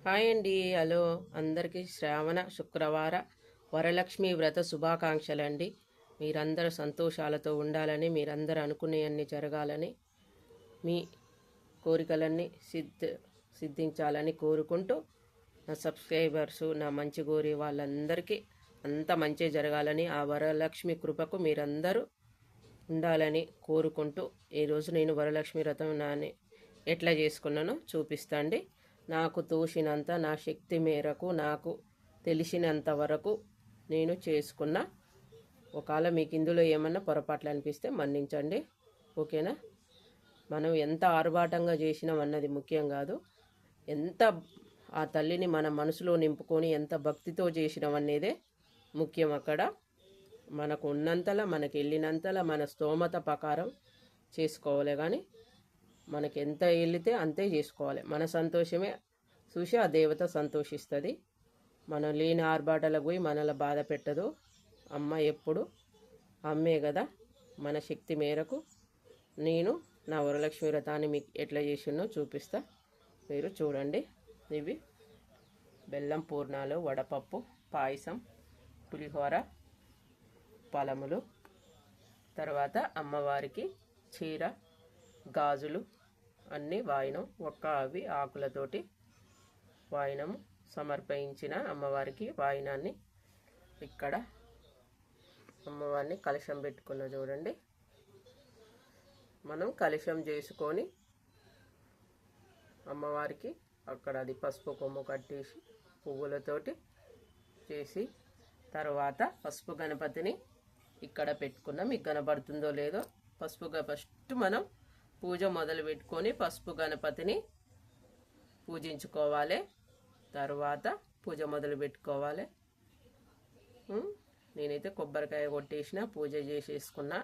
Hi అండి hello. అందరికీ శ్రావణ శుక్రవార వరలక్ష్మి వ్రత శుభాకాంక్షలు అండి మీరందరూ సంతోషాలతో ఉండాలని మీరందరూ అనుకునేవన్నీ జరగాలని మీ కోరికలన్నీ సిద్ధ సిద్ధించాలని కోరుకుంటూ నా సబ్స్క్రైబర్సు నా మంచి కోరి వాళ్ళందరికీ అంత మంచి జరగాలని ఆ వరలక్ష్మి కృపకు మీరందరూ ఉండాలని కోరుకుంటూ ఈరోజు నేను వరలక్ష్మి వ్రతం నాని ఎట్లా చేసుకున్నానో చూపిస్తాండి నాకు తోసినంత నా శక్తి మేరకు నాకు తెలిసినంత వరకు నేను చేసుకున్న ఒకవేళ మీకు ఇందులో ఏమన్నా పొరపాట్లు అనిపిస్తే మన్నించండి. ఓకేనా? మనం ఎంత ఆర్భాటంగా చేసినాం అన్నది ముఖ్యం కాదు. ఎంత ఆ తల్లిని మన మనసులో నింపుకొని ఎంత భక్తితో చేసినాం అనేదే ముఖ్యం అక్కడ. మనకు ఉన్నంతలా మనకి వెళ్ళినంతలా మన స్తోమత ప్రకారం చేసుకోవాలి. కానీ మనకి ఎంత వెళితే అంతే చేసుకోవాలి. మన సంతోషమే. చూసి ఆ దేవత సంతోషిస్తుంది. మనం లేని ఆర్భాటాలకు పోయి మనల్ని బాధ పెట్టదు. అమ్మ ఎప్పుడు? అమ్మే కదా. మన శక్తి మేరకు నేను నా వరలక్ష్మి వ్రతాన్ని మీకు ఎట్లా చేసినో చూపిస్తా. మీరు చూడండి. ఇవి బెల్లం పూర్ణాలు వడపప్పు పాయసం పులిహోర పలములు. తర్వాత అమ్మవారికి చీర గాజులు అన్నీ వాయినం ఒక్క అవి ఆకులతోటి వాయినము సమర్పించిన అమ్మవారికి వాయినాన్ని ఇక్కడ అమ్మవారిని కలశం పెట్టుకున్న చూడండి. మనం కలశం చేసుకొని అమ్మవారికి అక్కడ అది పసుపు కొమ్ము కట్టేసి పువ్వులతోటి చేసి తర్వాత పసుపు గణపతిని ఇక్కడ పెట్టుకున్నాం. మీకు కనబడుతుందో లేదో పసుపుగా ఫస్ట్ మనం పూజ మొదలు పెట్టుకొని పసుపు గణపతిని పూజించుకోవాలి. తర్వాత పూజ మొదలు పెట్టుకోవాలి నేనైతే కొబ్బరికాయ కొట్టేసిన పూజ చేసేసుకున్నా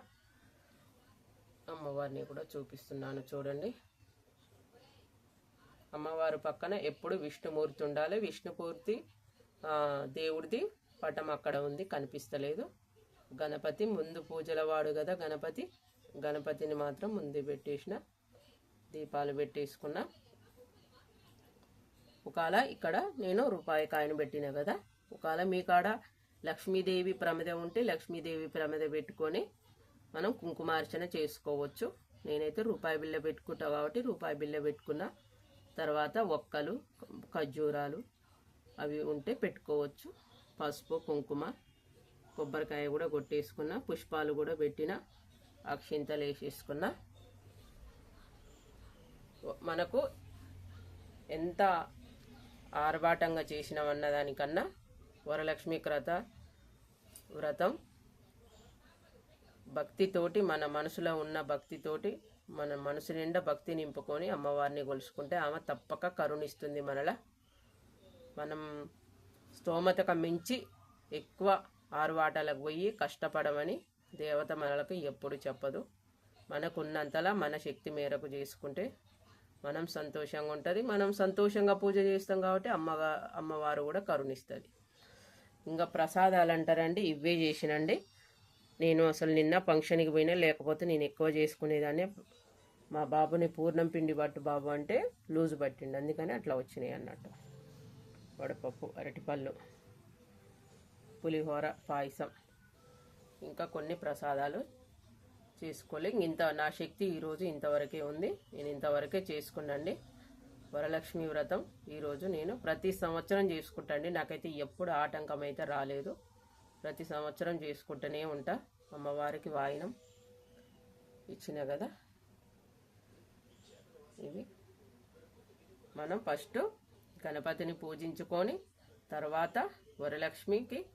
అమ్మవారిని కూడా చూపిస్తున్నాను చూడండి. అమ్మవారు పక్కన ఎప్పుడు విష్ణుమూర్తి ఉండాలి. విష్ణుమూర్తి దేవుడిది పటం అక్కడ ఉంది కనిపిస్తలేదు. గణపతి ముందు పూజల వాడు కదా గణపతి? గణపతిని మాత్రం ముందు పెట్టేసిన దీపాలు పెట్టేసుకున్న. ఒకవేళ ఇక్కడ నేను రూపాయి కాయను పెట్టిన కదా ఒకవేళ మీ కాడ లక్ష్మీదేవి ప్రమిద ఉంటే లక్ష్మీదేవి ప్రమిద పెట్టుకొని మనం కుంకుమార్చన చేసుకోవచ్చు. నేనైతే రూపాయి బిళ్ళ పెట్టుకుంటా కాబట్టి రూపాయి బిళ్ళ పెట్టుకున్న. తర్వాత ఒక్కలు ఖర్జూరాలు అవి ఉంటే పెట్టుకోవచ్చు. పసుపు కుంకుమ కొబ్బరికాయ కూడా కొట్టేసుకున్న పుష్పాలు కూడా పెట్టిన. అక్షింతలు వేసేసుకున్న మనకు ఎంత ఆర్భాటంగా చేసినామన్న దానికన్నా వరలక్ష్మి క్రత వ్రతం భక్తితోటి మన మనసులో ఉన్న భక్తితోటి మన మనసు నిండా భక్తి నింపుకొని అమ్మవారిని కొలుసుకుంటే ఆమె తప్పక కరుణిస్తుంది మనల. మనం స్తోమతకు మించి ఎక్కువ ఆరువాటలకు పోయి కష్టపడమని దేవత మనలకు ఎప్పుడు చెప్పదు. మనకున్నంతలా మన శక్తి మేరకు చేసుకుంటే మనం సంతోషంగా ఉంటుంది. మనం సంతోషంగా పూజ చేస్తాం కాబట్టి అమ్మగా అమ్మవారు కూడా కరుణిస్తుంది. ఇంకా ప్రసాదాలు అంటారండి ఇవే చేసినండి. నేను అసలు నిన్న ఫంక్షన్కి పోయినా లేకపోతే నేను ఎక్కువ చేసుకునేదాన్ని. మా బాబుని పూర్ణం పిండి పట్టు బాబు అంటే లూజు పట్టిండు. అందుకని అట్లా వచ్చినాయి అన్నట్టు. వడపప్పు అరటిపళ్ళు పులిహోర పాయసం. ఇంకా కొన్ని ప్రసాదాలు చేసుకోలే. ఇంత నా శక్తి ఈరోజు ఇంతవరకే ఉంది. నేను ఇంతవరకే చేసుకున్నాండి. వరలక్ష్మి వ్రతం ఈరోజు నేను ప్రతి సంవత్సరం చేసుకుంటాండి. నాకైతే ఎప్పుడు ఆటంకం అయితే రాలేదు. ప్రతి సంవత్సరం చేసుకుంటూనే ఉంటా. అమ్మవారికి వాయినం ఇచ్చిన కదా. ఇవి మనం ఫస్ట్ గణపతిని పూజించుకొని తర్వాత వరలక్ష్మికి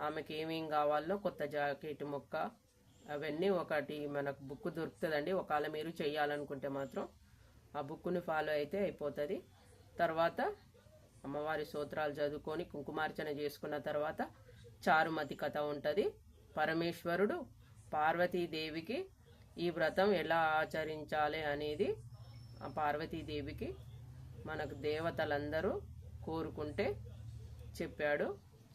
ఆమెకి ఏమేం కావాలో కొత్త జాకెట్ మొక్క అవన్నీ ఒకటి మనకు బుక్ దొరుకుతుందండి. ఒకవేళ మీరు చేయాలనుకుంటే మాత్రం ఆ బుక్ని ఫాలో అయితే అయిపోతుంది. తర్వాత అమ్మవారి సూత్రాలు చదువుకొని కుంకుమార్చన చేసుకున్న తర్వాత చారుమతి కథ ఉంటుంది. పరమేశ్వరుడు పార్వతీదేవికి ఈ వ్రతం ఎలా ఆచరించాలి అనేది ఆ పార్వతీదేవికి మనకు దేవతలందరూ కోరుకుంటే చెప్పాడు.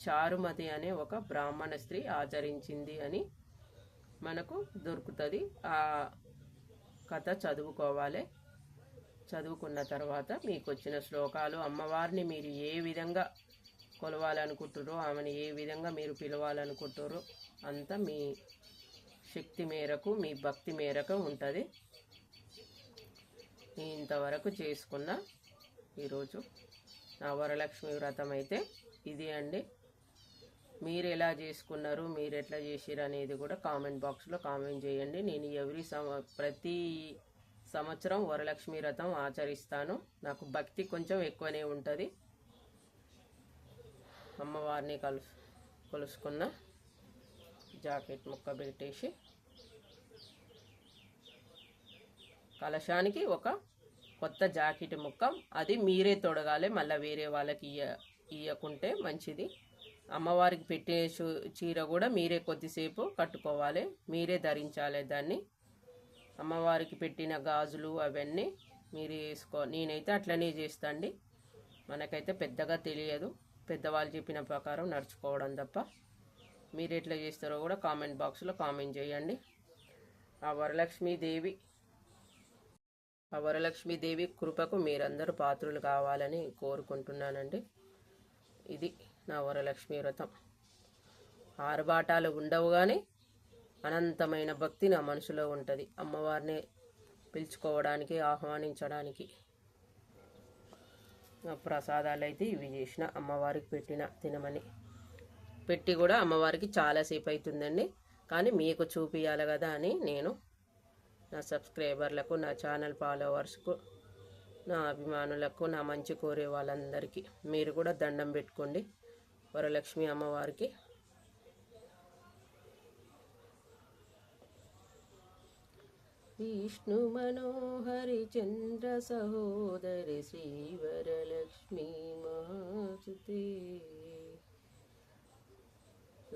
చారుమతి అనే ఒక బ్రాహ్మణ స్త్రీ ఆచరించింది అని మనకు దొరుకుతుంది. ఆ కథ చదువుకోవాలి. చదువుకున్న తర్వాత మీకు వచ్చిన శ్లోకాలు అమ్మవారిని మీరు ఏ విధంగా కొలవాలనుకుంటారో ఆమెను ఏ విధంగా మీరు పిలవాలనుకుంటారో అంతా మీ శక్తి మేరకు మీ భక్తి మేరకు ఉంటుంది. ఇంతవరకు చేసుకున్న ఈరోజు నా వరలక్ష్మి వ్రతం అయితే ఇది అండి. మీరు ఎలా చేసుకున్నారు మీరు ఎట్లా చేసిరు అనేది కూడా కామెంట్ బాక్స్లో కామెంట్ చేయండి. నేను ఎవ్రీ సమ ప్రతి సంవత్సరం వరలక్ష్మి వ్రతం ఆచరిస్తాను. నాకు భక్తి కొంచెం ఎక్కువనే ఉంటుంది. అమ్మవారిని కలుసు కొలుసుకున్న జాకెట్ ముక్క పెట్టేసి కలశానికి ఒక కొత్త జాకెట్ ముక్క. అది మీరే తొడగాలి మళ్ళీ వేరే వాళ్ళకి ఇయ్య ఇయ్యకుంటే మంచిది. అమ్మవారికి పెట్టే చీర కూడా మీరే కొద్దిసేపు కట్టుకోవాలి. మీరే ధరించాలి దాన్ని. అమ్మవారికి పెట్టిన గాజులు అవన్నీ మీరు వేసుకో నేనైతే అట్లనే చేస్తాండి. మనకైతే పెద్దగా తెలియదు. పెద్దవాళ్ళు చెప్పిన ప్రకారం నడుచుకోవడం తప్ప. మీరు ఎట్లా చేస్తారో కూడా కామెంట్ బాక్స్లో కామెంట్ చేయండి. ఆ వరలక్ష్మీదేవి ఆ వరలక్ష్మీదేవి కృపకు మీరందరూ పాత్రులు కావాలని కోరుకుంటున్నానండి. ఇది నా వరలక్ష్మి వ్రతం. ఆరుబాటాలు ఉండవు కానీ అనంతమైన భక్తి నా మనసులో ఉంటుంది. అమ్మవారిని పిలుచుకోవడానికి ఆహ్వానించడానికి. నా ప్రసాదాలు అయితే ఇవి చేసిన అమ్మవారికి పెట్టిన తినమని. పెట్టి కూడా అమ్మవారికి చాలాసేపు అవుతుందండి కానీ మీకు చూపియాలి కదా అని నేను నా సబ్స్క్రైబర్లకు నా ఛానల్ ఫాలోవర్స్కు నా అభిమానులకు నా మంచి కోరే వాళ్ళందరికీ మీరు కూడా దండం పెట్టుకోండి. వరలక్ష్మి అమ్మవారికి. విష్ణు మనోహరి చంద్ర సహోదరి శ్రీ వరలక్ష్మి మాసుతే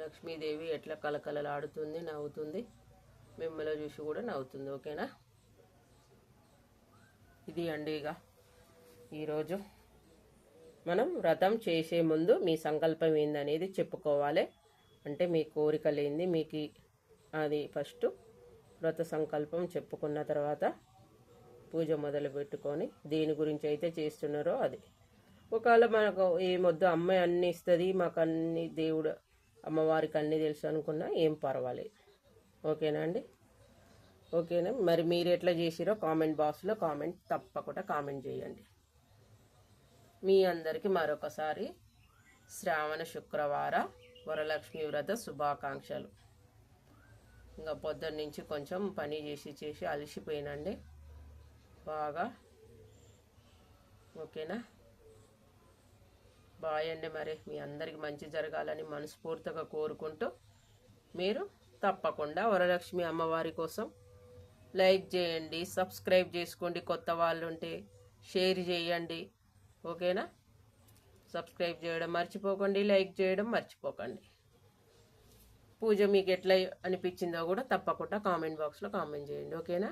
లక్ష్మీదేవి ఎట్లా కలకలలాడుతుంది నవ్వుతుంది మిమ్మల్ని చూసి కూడా నవ్వుతుంది ఓకేనా? ఇది అండి ఇక ఈరోజు. మనం వ్రతం చేసే ముందు మీ సంకల్పం ఏందనేది చెప్పుకోవాలి. అంటే మీ కోరికలు ఏంది మీకు అది ఫస్ట్ వ్రత సంకల్పం చెప్పుకున్న తర్వాత పూజ మొదలు పెట్టుకొని దేని గురించి అయితే చేస్తున్నారో అది. ఒకవేళ మనకు ఏమొద్దు అమ్మాయి అన్ని ఇస్తుంది మాకు అన్ని దేవుడు అమ్మవారికి అన్ని తెలుసు అనుకున్నా ఏం పర్వాలేదు. ఓకేనా అండి? ఓకేనా? మరి మీరు ఎట్లా చేసిరో కామెంట్ బాక్స్లో కామెంట్ తప్పకుండా కామెంట్ చేయండి. మీ అందరికీ మరొకసారి శ్రావణ శుక్రవార వరలక్ష్మి వ్రత శుభాకాంక్షలు. ఇంకా పొద్దున్న నుంచి కొంచెం పని చేసి చేసి అలసిపోయినండి. బాగా ఓకేనా? బాయ్ అండి మరి. మీ అందరికి మంచి జరగాలని మనస్ఫూర్తిగా కోరుకుంటూ మీరు తప్పకుండా వరలక్ష్మి అమ్మవారి కోసం లైక్ చేయండి సబ్స్క్రైబ్ చేసుకోండి కొత్త వాళ్ళు ఉంటే షేర్ చేయండి. ఓకేనా? సబ్స్క్రైబ్ చేయడం మర్చిపోకండి లైక్ చేయడం మర్చిపోకండి. పూజ మీకు ఎట్లా అనిపించిందో కూడా తప్పకుండా కామెంట్ బాక్స్లో కామెంట్ చేయండి ఓకేనా?